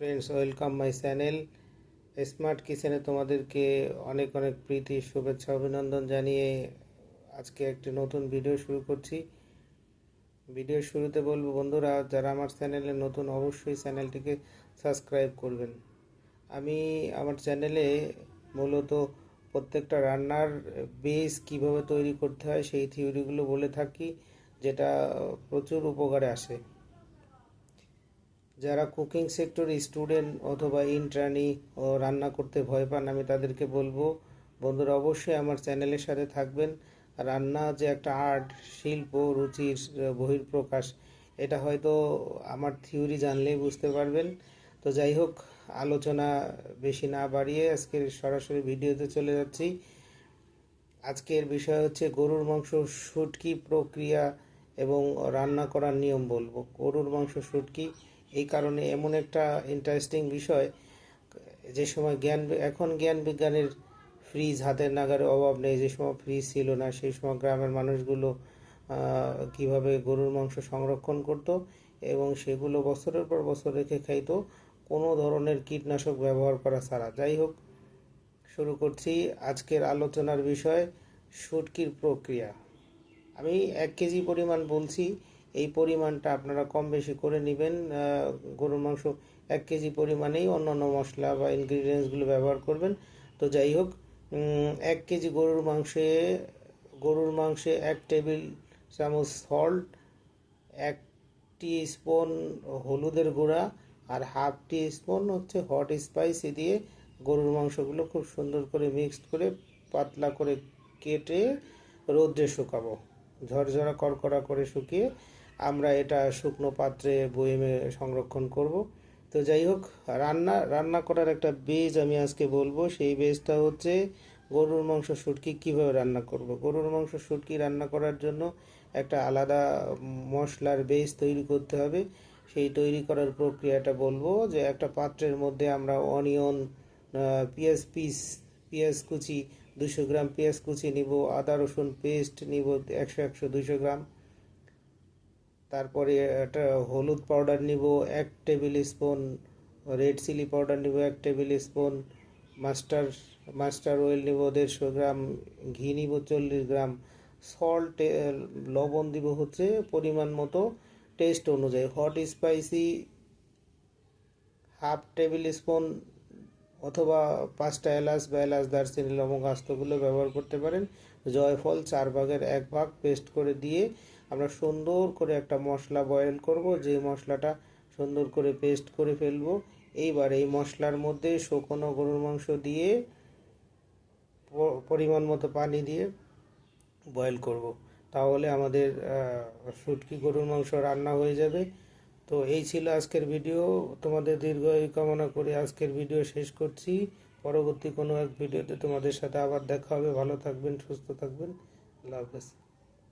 Friends welcome my channel smart কিচেনে তোমাদেরকে অনেক অনেক প্রীতি, শুভেচ্ছা, অভিনন্দন জানিয়ে আজকে একটি নতুন ভিডিও শুরু করছি। ভিডিওর শুরুতে বলব বন্ধুরা, যারা আমার চ্যানেলে নতুন অবশ্যই চ্যানেলটিকে সাবস্ক্রাইব করবেন। আমি আমার চ্যানেলে মূলত প্রত্যেকটা রান্নার বেস কীভাবে তৈরি করতে হয় সেই থিওরিগুলো বলে থাকি, যেটা প্রচুর উপকারে আসে। যারা কুকিং সেক্টর স্টুডেন্ট অথবা ইন্ট্রানি ও রান্না করতে ভয় পান, আমি তাদেরকে বলব, বন্ধুরা অবশ্যই আমার চ্যানেলের সাথে থাকবেন। রান্না যে একটা আর্ট, শিল্প, রুচির বহির্প্রকাশ এটা হয়তো আমার থিওরি জানলেই বুঝতে পারবেন। তো যাই হোক, আলোচনা বেশি না বাড়িয়ে আজকের সরাসরি ভিডিওতে চলে যাচ্ছি। আজকের বিষয় হচ্ছে গরুর মাংস শুটকি প্রক্রিয়া এবং রান্না করার নিয়ম বলব। গরুর মাংস শুটকি, এই কারণে এমন একটা ইন্টারেস্টিং বিষয়, যে সময় জ্ঞান, এখন জ্ঞান বিজ্ঞানের ফ্রিজ হাতের নাগারে অভাব নেই, যে সময় ফ্রিজ ছিল না, সেই সময় গ্রামের মানুষগুলো কীভাবে গরুর মাংস সংরক্ষণ করত এবং সেগুলো বছরের পর বছর রেখে খাইতো, কোনো ধরনের কীটনাশক ব্যবহার করা ছাড়া। যাই হোক, শুরু করছি আজকের আলোচনার বিষয়, শুটকির প্রক্রিয়া। আমি এক কেজি পরিমাণ বলছি, এই পরিমাণটা আপনারা কম বেশি করে নেবেন গরুর মাংস এক কেজি পরিমাণেই অন্যান্য মশলা বা ইনগ্রিডিয়েন্টসগুলো ব্যবহার করবেন। তো যাই হোক এক কেজি গরুর মাংসে গরুর মাংসে এক টেবিল চামচ সল্ট এক টি স্পুন হলুদের গুঁড়া আর হাফ টি স্পুন হচ্ছে হট স্পাইসি দিয়ে গরুর মাংসগুলো খুব সুন্দর করে মিক্সড করে পাতলা করে কেটে রোদ্রে শুকাবো। ঝরঝরা কড়কড়া করে শুকিয়ে আমরা এটা শুকনো পাত্রে বয়েমে সংরক্ষণ করব। তো যাই হোক, রান্না রান্না করার একটা বেজ আমি আজকে বলব। সেই বেজটা হচ্ছে গরুর মাংস শুটকি কীভাবে রান্না করব। গরুর মাংস শুটকি রান্না করার জন্য একটা আলাদা মশলার বেজ তৈরি করতে হবে। সেই তৈরি করার প্রক্রিয়াটা বলব যে একটা পাত্রের মধ্যে আমরা অনিয়ন পেঁয়াজ পিস, পেঁয়াজ কুচি দুশো গ্রাম পেঁয়াজ কুচি নিব, আদা, রসুন পেস্ট নিব, একশো একশো দুশো গ্রাম। তারপরে একটা হলুদ পাউডার নিব, এক tablespoon red chilli powder নিব, এক tablespoon master master oil নিব, দেড়শো গ্রাম, ঘি নিব, চল্লিশ গ্রাম। সল্ট লবণ দিব হচ্ছে পরিমাণ মতো টেস্ট অনুযায়ী। Hot spicy half tablespoon অথবা পাঁচটা এলাচ বা এলাচ, দারচিনি, লবঙ্গ, আস্তগুলো ব্যবহার করতে পারেন। জয়ফল চার ভাগের এক ভাগ পেস্ট করে দিয়ে আমরা সুন্দর করে একটা মশলা বয়েল করব। যে মশলাটা সুন্দর করে পেস্ট করে ফেলব, এইবার এই মশলার মধ্যে শুকনো গরুর মাংস দিয়ে পরিমাণ মতো পানি দিয়ে বয়েল করব। তাহলে আমাদের শুটকি গরুর মাংস রান্না হয়ে যাবে। তো এই ছিল আজকের ভিডিও তোমাদের দীর্ঘায়ু কামনা করে আজকের ভিডিও শেষ করছি। পরবর্তী কোনো এক ভিডিওতে তোমাদের সাথে আবার দেখা হবে। ভালো থাকবেন, সুস্থ থাকবেন। আল্লাহ হাফেজ।